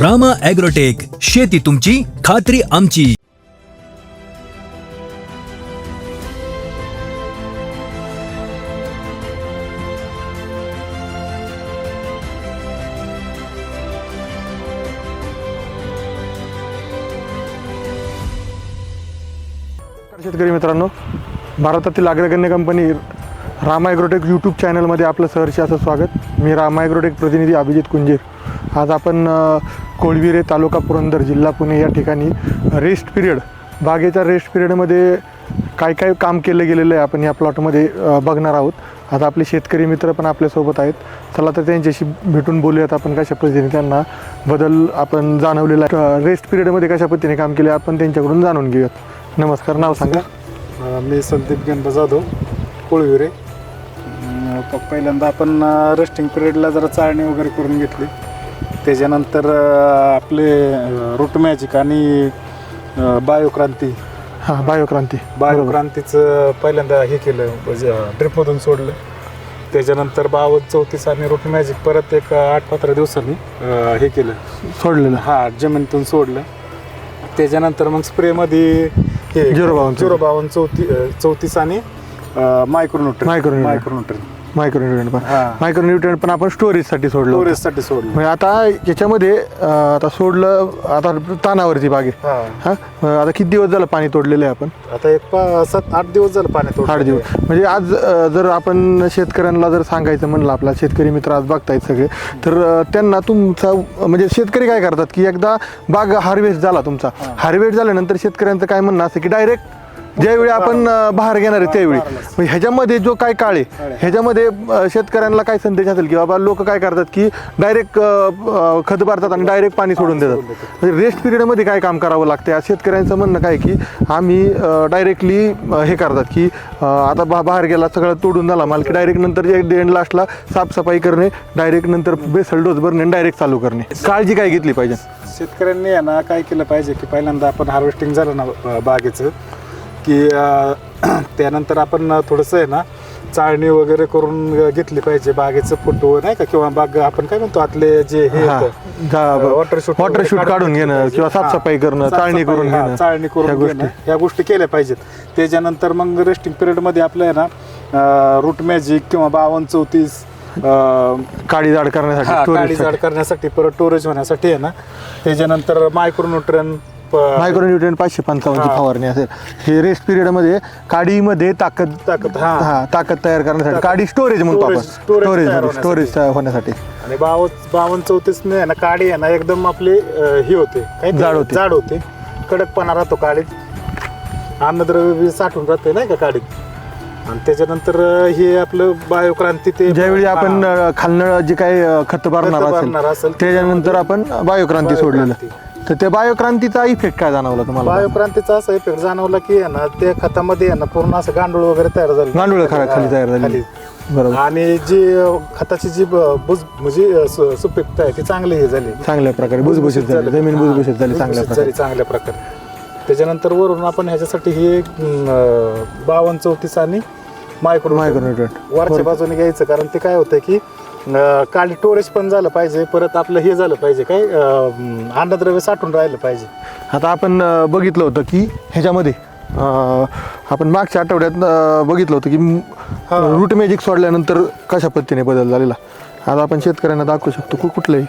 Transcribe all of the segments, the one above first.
Rama agrotech शेती तुमची खात्री आमची. शेतकरी मित्रांनो भारतातील अग्रगण्य कंपनी रामा ॲग्रोटेक यूट्यूब चॅनलमध्ये आपलं सहर्ष असं स्वागत. मी रामा ॲग्रोटेक प्रतिनिधी अभिजित कुंजीर. आज आपण कोळविरे तालुका पुरंदर जिल्हा पुणे या ठिकाणी रेस्ट पिरियड बागेच्या रेस्ट पिरियडमध्ये काय काय काम केलं गेलेलं आहे आपण या प्लॉटमध्ये बघणार आहोत. आता आपले शेतकरी मित्र पण आपल्यासोबत आहेत. चला तर त्यांच्याशी भेटून बोलूयात आपण कशा पद्धतीने त्यांना बदल आपण जाणवलेला आहे. रेस्ट पिरियडमध्ये कशा पद्धतीने काम केले आपण त्यांच्याकडून जाणून घेऊयात. नमस्कार नाव सांगा. मी संदीप गणपत जाधव कोळविरे. पहिल्यांदा आपण रेस्टिंग पिरियडला जरा चाळणी वगैरे करून घेतली. त्याच्यानंतर अ, आपले रूट मॅजिक आणि अ, बायोक्रांती. हां बायोक्रांती. बायोक्रांतीचं पहिल्यांदा हे केलं म्हणजे ड्रिपमधून सोडलं. त्याच्यानंतर बावत चौतीस आणि रूट मॅजिक परत एक आठ पंधरा दिवसांनी अ, हे केलं. सोडलेलं. हा जमिनीतून सोडलं. त्याच्यानंतर मग स्प्रेमध्ये हे झिरो बावन्न. झिरो बावन्न चौती चौतीस आणि मायक्रोन्युट्रन. Micronutrient. मायक्रोन्युट्रन. मायक्रोन्युट्रंट पण. हा. मायक्रोन्युट्रंट पण आपण स्टोरेजसाठी सोडलं होतं. स्टोरेजसाठी सोडलं. म्हणजे आता याच्यामध्ये अं, आता सोडलं आता तानावरती बागे हा. हां? आता किती दिवस झालं पाणी तोडलेलं आहे आपण? आता एक पा- सात आठ दिवस झालं पाणी तोडलं. आठ दिवस. म्हणजे आज अं, जर आपण शेतकऱ्यांना जर सांगायचं म्हणलं आपला शेतकरी मित्र आज बघतायत सगळे तर अं, त्यांना तुमचा म्हणजे शेतकरी काय करतात की एकदा बाग हार्वेस्ट झाला तुमचा. हार्वेस्ट झाल्यानंतर शेतकऱ्यांचं काय म्हणणं असतं की डायरेक्ट ज्यावेळी आपण अं, बहार घेणार आहे त्यावेळी. मग ह्याच्यामध्ये जो काय काळ आहे ह्याच्यामध्ये अं, शेतकऱ्यांना काय संदेश असेल की बाबा लोक काय करतात की डायरेक्ट खत भरतात आणि डायरेक्ट पाणी सोडून देतात. म्हणजे रेस्ट पिरियडमध्ये काय काम करावं लागतं आज शेतकऱ्यांचं म्हणणं काय की आम्ही डायरेक्टली हे करतात की अं, आता बा बाहेर गेला सगळं तोडून झाला माल की डायरेक्ट नंतर एंड लास्टला साफसफाई करणे डायरेक्ट नंतर बेसल डोस भरणे डायरेक्ट चालू करणे. काळजी काय घेतली पाहिजे? शेतकऱ्यांनी आहे ना काय केलं पाहिजे की पहिल्यांदा आपण हार्वेस्टिंग झालं ना अ, बागेचं. की त्यानंतर आपण थोडंसं आहे ना चाळणी वगैरे करून घेतली पाहिजे बागेचं फोटो नाही का किंवा बाग आपण काय म्हणतो आतले जे हे हा. येतं, जा- वॉटर शूट वॉटर शूट काढून घेणं किंवा साफसफाई करणं चाळणी करून घेणं चाळणी करून गोष्टी. घेणं ह्या गोष्टी केल्या पाहिजेत त्याच्यानंतर मग रेस्टिंग पिरियडमध्ये आपलं आहे ना रूट मॅजिक किंवा बावन्न चौतीस काळी जाड करण्यासाठी काळी जाड करण्यासाठी परत स्टोरेज होण्यासाठी आहे ना त्याच्यानंतर मायक्रोन्युट्रन मायक्रोन्युट्रियन पाचशे पंचावन्नची. फवारणी असेल हे रेस्ट पिरियडमध्ये काडीमध्ये ताकद ताकद हा हा ताकद तयार करण्यासाठी. काडी स्टोरेज म्हणतो आपण स्टोरेज स्टोरेज होण्यासाठी आणि बावन्न बावन्न चौतीस ना काडी आहे ना एकदम आपली ही होते ते? जाड होते. जाड होते कडकपणा राहतो काडीत अन्नद्रव्य साठून राहते नाही का काडीत आणि त्याच्यानंतर हे आपलं बायोक्रांती ते ज्यावेळी आपण हा. अं, खालनं जे काही खत भरणार असेल त्याच्यानंतर आपण बायोक्रांती सोडलेलं. तर त्या बायोक्रांतीचा इफेक्ट काय जाणवला तुम्हाला? बायोक्रांतीचा असा इफेक्ट जाणवला की आहे ना त्या खतामध्ये आहे ना पूर्ण असं गांडूळ वगैरे तयार झाले. गांडूळ खरा खाली तयार झाली. बरोबर. आणि जी अं, खताची जी ब- बुज म्हणजे अं, सु- सुपीकता आहे ती चांगली हे झाली. चांगल्या प्रकारे भुसभुशीत झाली. जमीन हा, भुसभुशीत झाली चांगल्या भुसभुशीत प्रकारे. झाली चांगल्या प्रकारे. त्याच्यानंतर वरून आपण ह्याच्यासाठी हे बावन्न चौतीस आणि मायक्रो मायक्रोन्युट्रियंट वरच्या बाजूने घ्यायचं कारण ते काय होतं की अं, काळी स्टोरेज पण झालं पाहिजे परत आपलं हे झालं पाहिजे काय अं, अन्नद्रव्य साठून राहिलं पाहिजे. आता आपण अ, बघितलं होतं की ह्याच्यामध्ये अ, आपण मागच्या आठवड्यात अ, बघितलं होतं की. रूट मॅजिक सोडल्यानंतर कशा पद्धतीने बदल झालेला. आता आपण शेतकऱ्यांना दाखवू शकतो कु कुठलंही.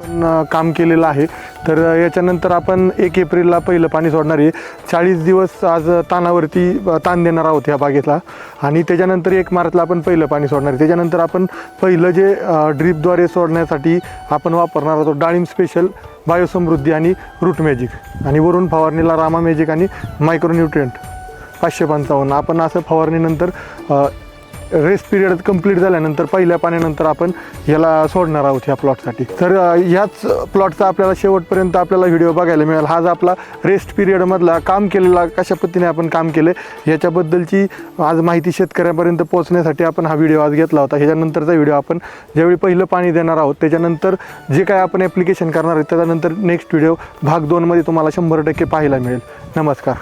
आपण अ, काम केलेलं आहे. तर याच्यानंतर आपण एक एप्रिलला पहिलं पाणी सोडणार आहे. चाळीस दिवस आज तानावरती ताण देणार आहोत ह्या बागेतला. आणि त्याच्यानंतर एक मार्चला आपण पहिलं पाणी सोडणार आहे. त्याच्यानंतर आपण पहिलं जे ड्रीपद्वारे सोडण्यासाठी आपण वापरणार आहोत डाळिंब स्पेशल बायोसमृद्धी आणि रूट मॅजिक आणि वरून फवारणीला रामा मॅजिक आणि मायक्रोन्युट्रियंट पाचशे पंचावन्न. आपण असं फवारणीनंतर रेस्ट पिरियड कंप्लीट झाल्यानंतर पहिल्या पाण्यानंतर आपण याला सोडणार आहोत ह्या प्लॉटसाठी. तर ह्याच प्लॉटचा आपल्याला शेवटपर्यंत आपल्याला व्हिडिओ बघायला मिळेल. हा जो आपला रेस्ट पिरियडमधला काम केलेला कशा पद्धतीने आपण काम केले याच्याबद्दलची आज माहिती शेतकऱ्यापर्यंत पोहोचण्यासाठी आपण हा व्हिडिओ आज घेतला होता. ह्याच्यानंतरचा व्हिडिओ आपण ज्यावेळी पहिलं पाणी देणार आहोत त्याच्यानंतर जे काय आपण ॲप्लिकेशन करणार आहोत त्याच्यानंतर नेक्स्ट व्हिडिओ भाग दोनमध्ये तुम्हाला शंभर टक्के पाहायला मिळेल. नमस्कार.